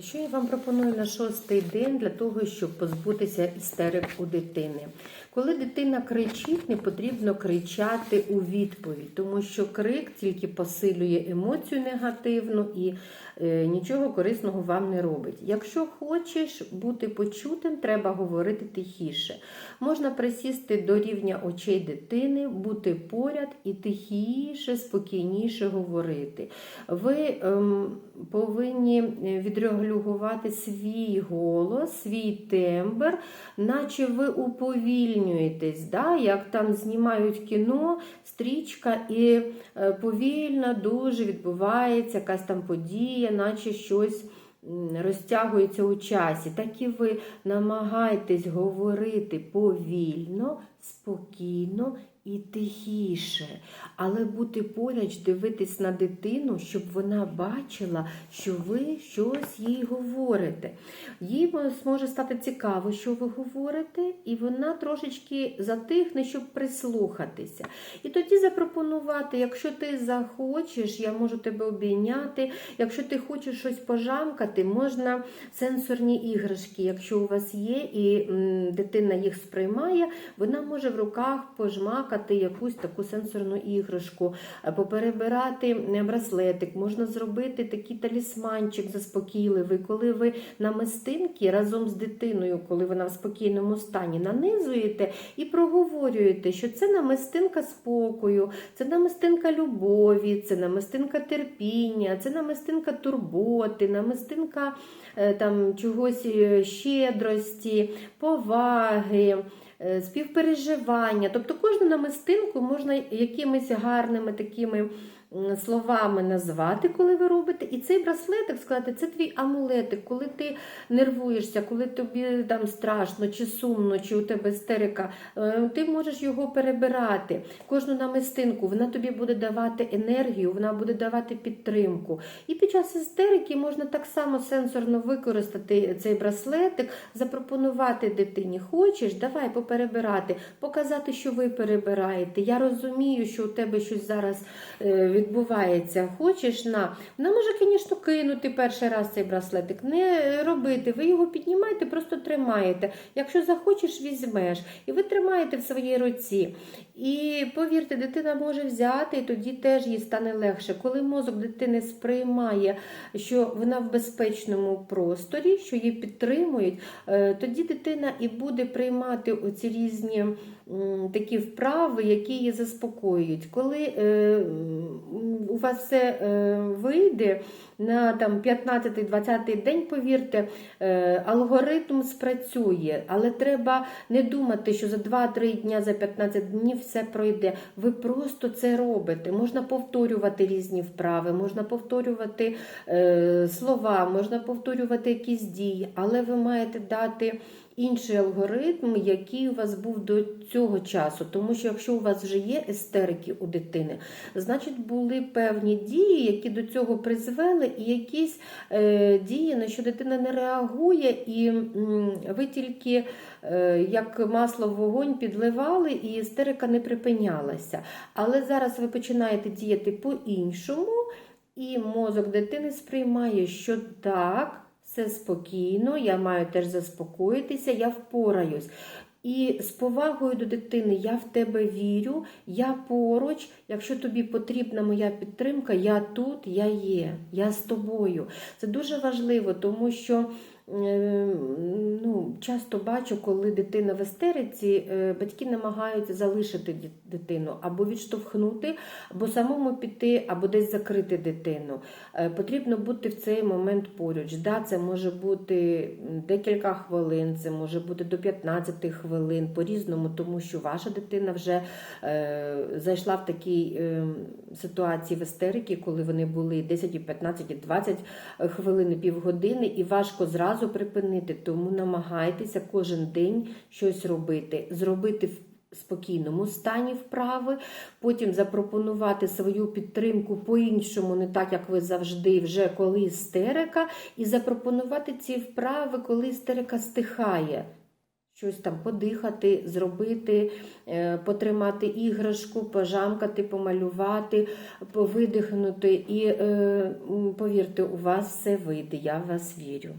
Що я вам пропоную на шостий день для того, щоб позбутися істерик у дитини? Коли дитина кричить, не потрібно кричати у відповідь, тому що крик тільки посилює емоцію негативну і е, нічого корисного вам не робить. Якщо хочеш бути почутим, треба говорити тихіше. Можна присісти до рівня очей дитини, бути поряд і тихіше, спокійніше говорити. Ви ем, повинні відрегулювати свій голос, свій тембр, наче ви уповільнюєтесь, да? як там знімають кіно, стрічка, і е, повільно дуже відбувається якась там подія, наче щось. Розтягується у часі, так і ви намагайтесь говорити повільно, спокійно і тихіше, але бути поряд, дивитись на дитину, щоб вона бачила, що ви щось їй говорите. Їй може стати цікаво, що ви говорите, і вона трошечки затихне, щоб прислухатися. І тоді запропонувати, якщо ти захочеш, я можу тебе обійняти. Якщо ти хочеш щось пожамкати, можна сенсорні іграшки, якщо у вас є, і дитина їх сприймає, вона може в руках пожмакати якусь таку сенсорну іграшку, або перебирати е, браслетик, можна зробити такий талісманчик заспокійливий, коли ви намистинки разом з дитиною, коли вона в спокійному стані, нанизуєте і проговорюєте, що це намистинка спокою, це намистинка любові, це намистинка терпіння, це намистинка турботи, намистинка е, там чогось е, щедрості, поваги. Е, Співпереживання, тобто кожну намистинку можна якимись гарними такими словами назвати, коли ви робите. І цей браслетик сказати, це твій амулетик, коли ти нервуєшся, коли тобі там страшно, чи сумно, чи у тебе істерика, е, ти можеш його перебирати. Кожну намистинку вона тобі буде давати енергію, вона буде давати підтримку. І під час істерики можна так само сенсорно використати цей браслетик, запропонувати дитині. Хочеш, давай поперебирати, показати, що ви перебираєте. Я розумію, що у тебе щось зараз е, відбувається. Хочеш на. Вона може, звісно, кинути перший раз цей браслетик, не робити. Ви його піднімаєте, просто тримаєте. Якщо захочеш, візьмеш. І ви тримаєте в своїй руці. І повірте, дитина може взяти, і тоді теж їй стане легше. Коли мозок дитини сприймає, що вона в безпечному просторі, що її підтримують, е, тоді дитина і буде приймати оці різні такі вправи, які її заспокоюють. Коли е, у вас все е, вийде на там 15-20 день, повірте, е, алгоритм спрацює, але треба не думати, що за 2-3 дня, за 15 днів все пройде. Ви просто це робите. Можна повторювати різні вправи, можна повторювати е, слова, можна повторювати якісь дії, але ви маєте дати. Інший алгоритм, який у вас був до цього часу, тому що якщо у вас вже є естерики у дитини, значить були певні дії, які до цього призвели, і якісь е, дії, на що дитина не реагує, і м, ви тільки е, як масло в вогонь підливали, і істерика не припинялася. Але зараз ви починаєте діяти по-іншому, і мозок дитини сприймає, що так. Все спокійно, я маю теж заспокоїтися, я впораюсь. І з повагою до дитини я в тебе вірю, я поруч. Якщо тобі потрібна моя підтримка, я тут, я є, я з тобою. Це дуже важливо, тому що ну, часто бачу, коли дитина в естериці, е, батьки намагаються залишити дитину або відштовхнути, або самому піти, або десь закрити дитину. Е, Потрібно бути в цей момент поруч. Да, це може бути декілька хвилин, це може бути до 15 хвилин, по-різному, тому що ваша дитина вже е, зайшла в такій е, ситуації в естерики, коли вони були 10, і 15, і 20 хвилин, півгодини, і важко зразу припинити. Тому намагайтеся кожен день щось робити, зробити в спокійному стані вправи, потім запропонувати свою підтримку по-іншому, не так, як ви завжди, вже коли істерика, і запропонувати ці вправи, коли істерика стихає. Щось там подихати, зробити, е, потримати іграшку, пожамкати, помалювати, повидихнути. І е, повірте, у вас все вийде, я вас вірю.